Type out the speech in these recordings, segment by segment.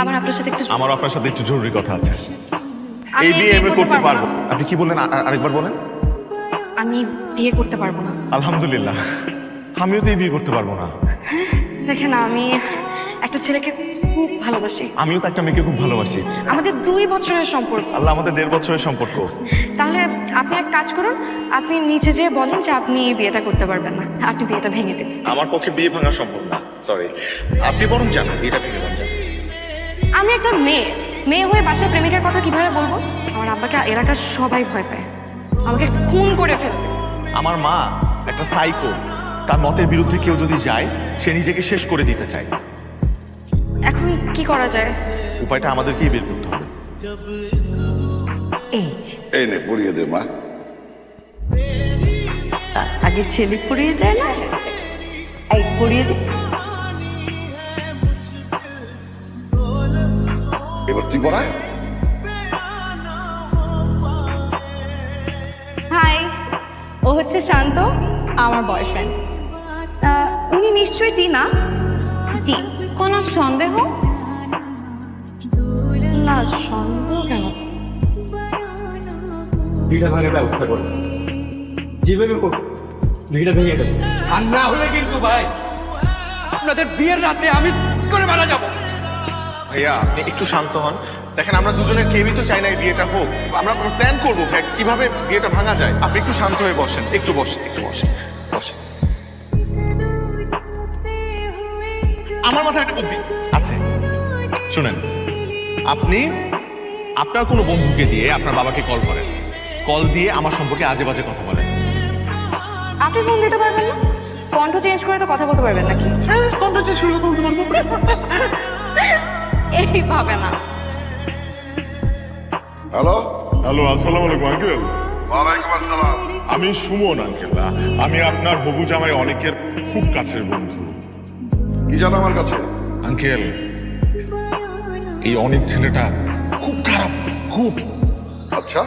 আমার আপনার সাথে একটু আমার আপনার সাথে একটু জরুরি কথা আছে। আমি এই বিয়ে আমি করতে পারব আপনি কি বললেন? আ- আরেকবার বলেন। আমি বিয়ে করতে পারব না। আলহামদুলিল্লাহ। আমিও তো এই বিয়ে করতে পারব না। দেখেন আমি একটা ছেলেকে খুব ভালোবাসি। আমিও তো একটা মেয়েকে খুব ভালোবাসি। আমাদের দুই বছরের সম্পর্ক। আল্লাহ আমাদের দেড় বছরের সম্পর্ক। তাহলে আপনি এক কাজ করুন আপনি নিচে যেয়ে বলেন যে আপনি এই বিয়েটা করতে পারবেন না। আপনি বিয়েটা ভেঙে দিন। আমার পক্ষে বিয়ে ভাঙা সম্ভব না। সরি আপনি বরং জানেন এটা ভেঙে দেন। আমি একটা মেয়ে। মেয়ে হয়ে বাসায় প্রেমিকার কথা কীভাবে বলব? আমার আব্বাকে এলাকার সবাই ভয় পায়। আমাকে খুন করে ফেলবে আমার মা একটা সাইকো তার মতের বিরুদ্ধে কেউ যদি যায় সে নিজেকে শেষ করে দিতে চায়। এখন কি করা যায়? উপায়টা আমাদেরকেই বের করতে হবে। এই এই নে পড়িয়ে দে মা। আগে ছেলে পড়িয়ে দেয় না? এই পড়িয়ে এবার তুই হাই ও হচ্ছে শান্ত আমার বয়ফ্রেন্ড উনি নিশ্চয়ই টিনা? জি কোনো সন্দেহ? না সন্দেহ কেন? ভাঙার ব্যবস্থা করো। যেভাবে হোক ভিড়টা ভেঙে দেবো। আর না হলে কিন্তু ভাই আপনাদের বিয়ের রাতে আমি করে মারা যাব। ভাইয়া আপনি একটু শান্ত হন। দেখেন আমরা দুজনের কেউই তো চাই না এই বিয়েটা হোক। আমরা প্ল্যান করব কীভাবে বিয়েটা ভাঙা যায়? আপনি একটু শান্ত হয়ে বসেন একটু বসেন একটু বসেন বসেন। আমার মাথায় একটা বুদ্ধি আছে। শুনেন আপনি আপনার কোনো বন্ধুকে দিয়ে আপনার বাবাকে কল করেন। কল দিয়ে আমার সম্পর্কে আজে বাজে কথা বলেন। আপনি ফোন দিতে পারবেন না? কণ্ঠ চেঞ্জ করে তো কথা বলতে পারবেন নাকি? এইভাবে না। হ্যালো? হ্যালো আসসালামু আলাইকুম আঙ্কেল। ওয়ালাইকুম আসসালাম। আমি সুমন আঙ্কেল আমি আপনার হবু জামাই অনেকের খুব কাছের বন্ধু। কি জানো আমার কাছে? আঙ্কেল এই অনেক ছেলেটা খুব খারাপ খুব। আচ্ছা।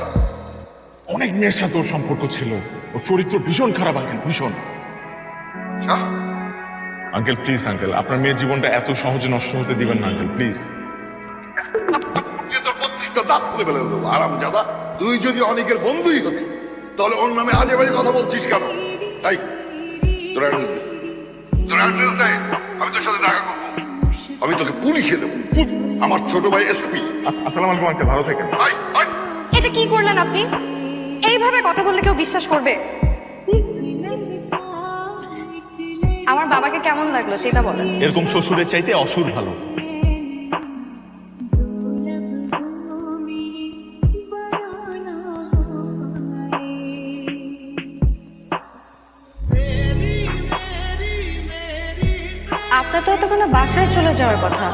অনেক মেয়ের সাথে ওর সম্পর্ক ছিল। ওর চরিত্র ভীষণ খারাপ আঙ্কেল ভীষণ। আচ্ছা। আঙ্কেল প্লিজ আঙ্কেল আপনার মেয়ের জীবনটা এত সহজে নষ্ট হতে দিবেন না আঙ্কেল প্লিজ তুই তোর বত্রিশটা দাঁত খুলে ফেলে দেবো আরাম জাদা তুই যদি অনেকের বন্ধুই হবি তাহলে ওর নামে আজে বাজে কথা বলছিস কেন? তাই তোর অ্যাড্রেস দে। তোর অ্যাড্রেস দে আমি তোর সাথে দেখা করব। আমি তোকে পুলিশে দেবো। আমার ছোট ভাই এসপি আসসালামু আলাইকুম আঙ্কেল ভালো থাকেন। এটা কি করলেন আপনি? এইভাবে কথা বললে কেউ বিশ্বাস করবে? আমার বাবাকে কেমন লাগল সেটা বলেন। এরকম শ্বশুরের চাইতে অসুর ভালো। আপনার তো এতক্ষণে বাসায় চলে যাওয়ার কথা।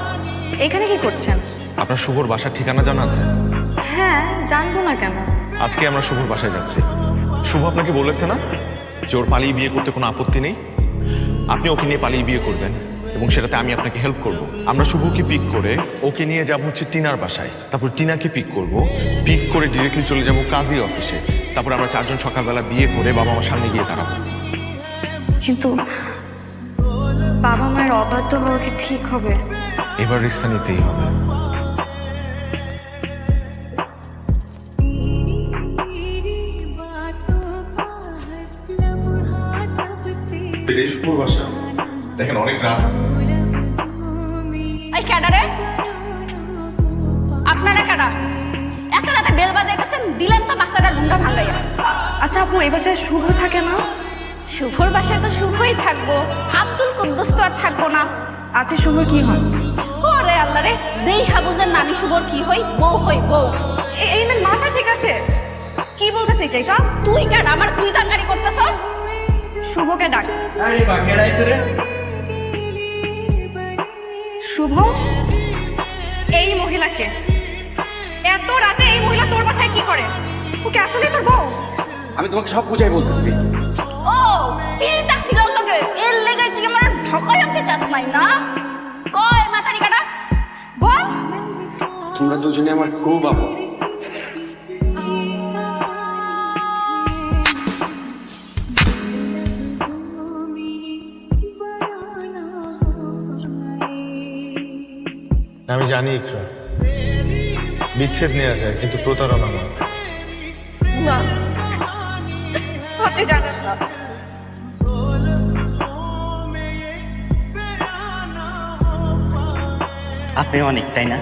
এখানে কি করছেন? আপনার শুভর বাসার ঠিকানা জানা আছে? হ্যাঁ জানব না কেন। আজকে আমরা শুভর বাসায় যাচ্ছি। শুভ আপনাকে বলেছে না? যে ওর পালিয়ে বিয়ে করতে কোনো আপত্তি নেই? আপনি ওকে নিয়ে পালিয়ে বিয়ে করবেন এবং সেটাতে আমি আপনাকে হেল্প করব। আমরা শুভকে পিক করে ওকে নিয়ে যাব হচ্ছে টিনার বাসায়। তারপর টিনাকে পিক করব পিক করে ডিরেক্টলি চলে যাব কাজী অফিসে। তারপর আমরা চারজন সকালবেলা বিয়ে করে বাবা মার সামনে গিয়ে দাঁড়াবো। কিন্তু বাবা মায়ের অবাধ্য হওয়া ঠিক হবে? এবার রিস্তা নিতেই হবে। শুভর বাসা। দেখেন অনেক রাত। এই ক্যাডারে? আপনারা ক্যাডা এত রাতে বেল বাজাইতেছেন দিলেন তো বাসাটা ঢুন্ডা ভাঙাইয়া। আচ্ছা আপু এই বাসায় শুভ থাকে না? শুভর বাসায় তো শুভই থাকব। আব্দুল কুদ্দুস তো আর থাকব না। আপনি শুভর কি হন ওরে আল্লাহ রে দেই হাবুজের নামি শুভর কি হই বউ হই বউ। এ- এই মেয়ের মাথা ঠিক আছে। কি বলতেছিস এই সব? তুই কেন আমার তুই দাঙ্গারি করতেছস? শুভকে ডাক। আরে রে শুভ? এই মহিলাকে। এত রাতে এই মহিলা তোর বাসায় কি করে? ওকে আসলে তোর বউ? আমি তোমাকে সব বুঝাই বলতেছি। ও পিড়িতা ছিল লগে। এর লেগে তুই আমার ঠকাই আনতে চাস নাই না? কয় মাতারি কাটা। বল। তোমরা দুজনে আমার খুব আপন। আমি জানি ইকরা বিচ্ছেদ নেওয়া যায় কিন্তু প্রতারণা নয়। না। আপনি জানেন না। আপনি অনেক তাই না?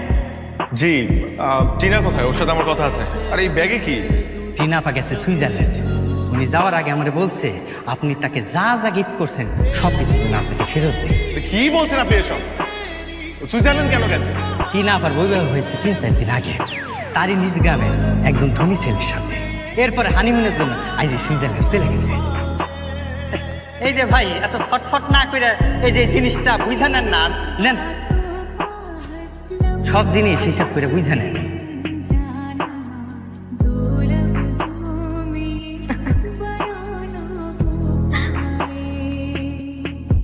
জি আহ, টিনা কোথায়? ওর সাথে আমার কথা আছে। আর এই ব্যাগে কি? টিনাফা গেছে সুইজারল্যান্ড। উনি যাওয়ার আগে আমারে বলছে আপনি তাকে যা যা গিফট করছেন সব কিছু যেন আপনাকে ফেরত দেয়। তো কি বলছেন আপনি এসব? সুইজারল্যান্ড কেন গেছে? টিনা আবার বৈবাহ হয়েছে তিন চার দিন আগে। তারই নিজ গ্রামের একজন ধনী ছেলের সাথে। এরপরে হানিমুনের জন্য আজ এই সুইজারল্যান্ড চলে গেছে। এই যে ভাই এত ছটফট না করে এই যে জিনিসটা বুঝানেন না। নেন। সব জিনিস হিসাব করে বুঝা নেন।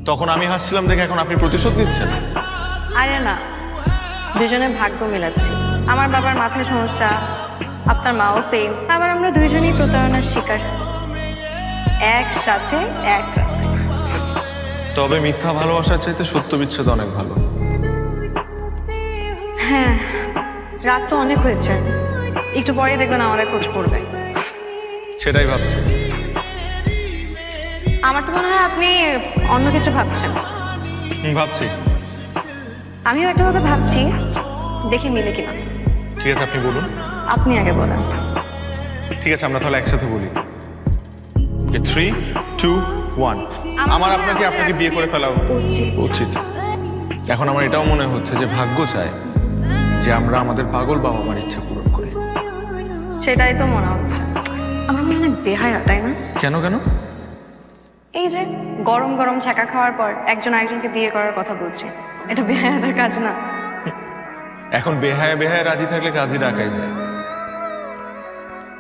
তখন আমি হাসছিলাম দেখে এখন আপনি প্রতিশোধ নিচ্ছেন? আরে না দুজনে ভাগ্য মিলাচ্ছি। আমার বাবার মাথায় সমস্যা আপনার মাও সেম আবার আমরা দুইজনই প্রতারণার শিকার। একসাথে এক তবে মিথ্যা ভালোবাসার চাইতে সত্য বিচ্ছেদ অনেক ভালো। হ্যাঁ রাত তো অনেক হয়েছে। একটু পরেই দেখবেন আমাদের খোঁজ পড়বে। সেটাই ভাবছি। আমার তো মনে হয় আপনি অন্য কিছু ভাবছেন। ভাবছি। আমিও একটা কথা ভাবছি দেখি মিলে কিনা। ঠিক আছে আপনি বলুন। আপনি আগে বলেন। ঠিক আছে আমরা তাহলে একসাথে বলি। থ্রি টু ওয়ান আমার আপনাকে আপনাকে বিয়ে করে ফেলা উচিত। এখন আমার এটাও মনে হচ্ছে যে ভাগ্য চায় যে আমরা আমাদের পাগল বাবা মার ইচ্ছা পূরণ করি। সেটাই তো মনে হচ্ছে। আমার মনে অনেক বেহায়া তাই না? কেন কেন? এই যে গরম গরম ছ্যাঁকা খাওয়ার পর একজন আরেকজনকে বিয়ে করার কথা বলছি। এটা বেহায়াদের কাজ না। এখন বেহায় বেহায় রাজি থাকলে কাজই রাখাই যায়।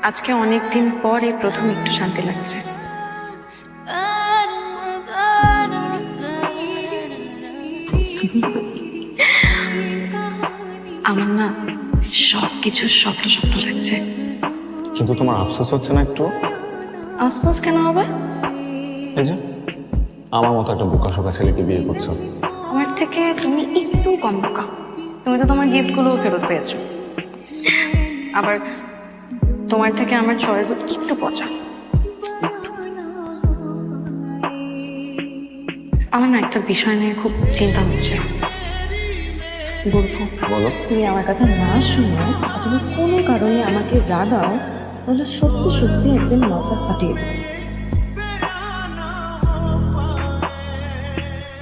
আজকে অনেক দিন পর এই প্রথম একটু শান্তি লাগছে। আমার না সব কিছু স্বপ্ন স্বপ্ন লাগছে। কিন্তু তোমার আফসোস হচ্ছে না একটু? আফসোস কেন হবে? এই যে আমার মতো একটা বোকাশোকা ছেলেকে বিয়ে করছ। আমার থেকে তুমি একটু কম বোকা। তুমি তো তোমার গিফটগুলো ফেরত পেয়েছ। আবার তোমার থেকে আমার চয়েস একটু পচা। আমার না একটা বিষয় নিয়ে খুব চিন্তা হচ্ছে। বলব বলো। তুমি আমার কথা না শুনে অথবা কোনো কারণে আমাকে রাগাও তাহলে সত্যি সত্যি একদিন মাথা ফাটিয়ে দেবে।